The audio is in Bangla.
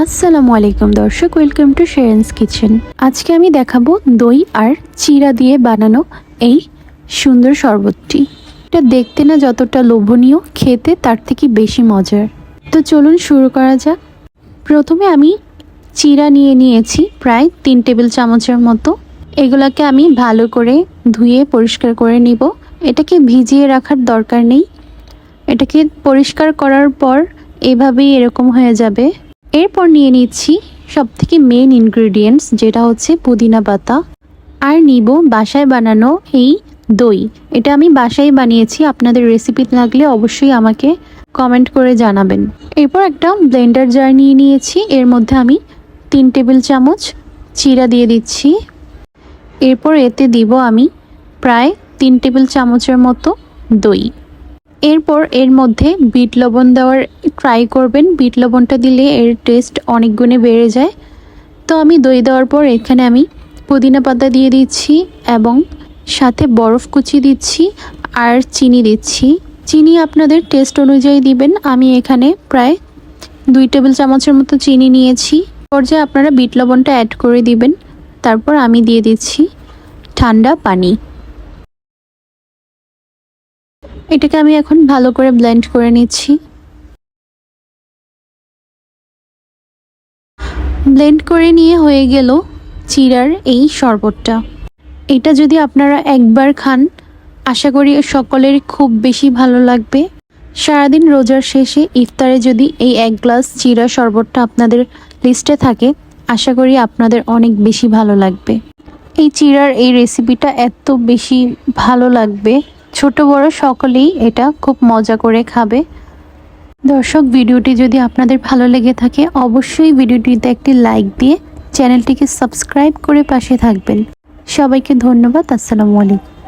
আসসালামু আলাইকুম দর্শক ওয়েলকাম টু শেরেন্স কিচেন আজকে আমি দেখাবো দই আর চিরা দিয়ে বানানো এই সুন্দর শরবতটি। এটা দেখতে না যতটা লোভনীয়, খেতে তার থেকে বেশি মজার। তো চলুন শুরু করা যাক। প্রথমে আমি চিরা নিয়ে নিয়েছি প্রায় তিন টেবিল চামচের মতো। এগুলাকে আমি ভালো করে ধুয়ে পরিষ্কার করে নিব। এটাকে ভিজিয়ে রাখার দরকার নেই। এটাকে পরিষ্কার করার পর এভাবেই এরকম হয়ে যাবে। এরপর নিয়ে নিচ্ছি সব থেকে মেন ইনগ্রেডিয়েন্টস যেটা হচ্ছে পুদিনা পাতা আর নিব বাসায় বানানো এই দই। এটা আমি বাসায় বানিয়েছি, আপনাদের রেসিপি লাগলে অবশ্যই আমাকে কমেন্ট করে জানাবেন। এরপর একটা ব্লেন্ডার জার নিয়ে নিয়েছি, এর মধ্যে আমি তিন টেবিল চামচ চিরা দিয়ে দিচ্ছি। এরপর এতে দিব আমি প্রায় তিন টেবিল চামচের মতো দই। এরপর এর মধ্যে বিট লবণ দেওয়ার ট্রাই করবেন। বিট লবণটা দিলে এর টেস্ট অনেক গুণে বেড়ে যায়। তো আমি দই দেওয়ার পর এখানে আমি পুদিনা পাতা দিয়ে দিচ্ছি এবং সাথে বরফ কুচি দিচ্ছি আর চিনি দিচ্ছি। চিনি আপনাদের টেস্ট অনুযায়ী দিবেন। আমি এখানে প্রায় দুই টেবিল চামচের মতো চিনি নিয়েছি। পর্যায়ে আপনারা বিট লবণটা অ্যাড করে দিবেন। তারপর আমি দিয়ে দিচ্ছি ঠান্ডা পানি। এটাকে আমি এখন ভালো করে ব্লেন্ড করে নিচ্ছি। ব্লেন্ড করে নিয়ে হয়ে গেল চিরার এই শরবতটা। এটা যদি আপনারা একবার খান, আশা করি সকলের খুব বেশি ভালো লাগবে। সারাদিন রোজার শেষে ইফতারে যদি এই এক গ্লাস চিরা শরবতটা আপনাদের লিস্টে থাকে, আশা করি আপনাদের অনেক বেশি ভালো লাগবে। এই চিরার এই রেসিপিটা এত বেশি ভালো লাগবে। ছোট, বড় সকলেই এটা খুব মজা করে খাবে। দর্শক, ভিডিওটি যদি আপনাদের ভালো লেগে থাকে, অবশ্যই ভিডিওটিতে একটি লাইক দিয়ে চ্যানেলটিকে সাবস্ক্রাইব করে পাশে থাকবেন। সবাইকে ধন্যবাদ, আসসালামু আলাইকুম।